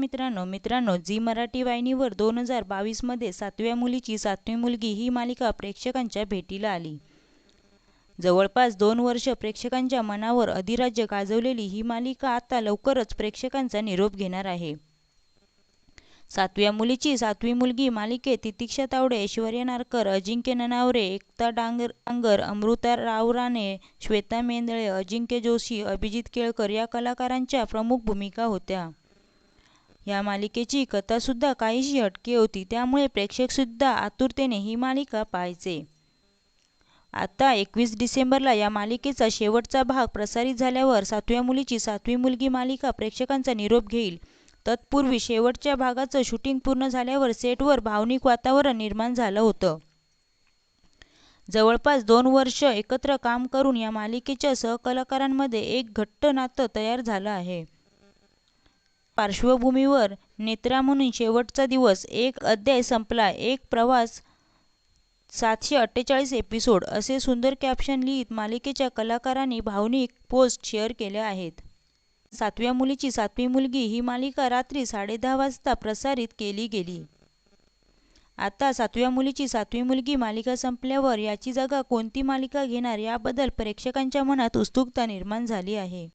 मित्रांनो मित्रांनो झी मराठी वाहिनीवर दोन हजार बावीसमध्ये सातव्या मुलीची सातवी मुलगी ही मालिका प्रेक्षकांच्या भेटीला आली. जवळपास दोन वर्ष प्रेक्षकांच्या मनावर अधिराज्य गाजवलेली ही मालिका आता लवकरच प्रेक्षकांचा निरोप घेणार आहे. सातव्या मुलीची सातवी मुलगी मालिकेत तितिक्षा तावडे ऐश्वर्या नारकर अजिंक्य ननावरे एकता डांगर डांगर अमृता रावराणे श्वेता मेंदळे अजिंक्य जोशी अभिजित केळकर या कलाकारांच्या प्रमुख भूमिका होत्या. या मालिकेची कथासुद्धा काहीशी हटके होती. त्यामुळे प्रेक्षकसुद्धा आतुरतेने ही मालिका पाहायचे. आता एकवीस डिसेंबरला या मालिकेचा शेवटचा भाग प्रसारित झाल्यावर सातव्या मुलीची सातवी मुलगी मालिका प्रेक्षकांचा निरोप घेईल. तत्पूर्वी शेवटच्या भागाचं शूटिंग पूर्ण झाल्यावर सेटवर भावनिक वातावरण निर्माण झालं होतं. जवळपास दोन वर्ष एकत्र काम करून या मालिकेच्या सहकलाकारांमध्ये एक घट्ट नातं तयार झालं आहे. पार्श्वभूमीवर नेत्रा म्हणून शेवटचा दिवस एक अध्याय संपला एक प्रवास सातशे अठ्ठेचाळीस एपिसोड असे सुंदर कॅप्शन लिहित मालिकेच्या कलाकारांनी भावनिक पोस्ट शेअर केल्या आहेत. सातव्या मुलीची सातवी मुलगी ही मालिका रात्री साडेदहा वाजता प्रसारित केली गेली. आता सातव्या मुलीची सातवी मुलगी मालिका संपल्यावर याची जागा कोणती मालिका घेणार याबद्दल प्रेक्षकांच्या मनात उत्सुकता निर्माण झाली आहे.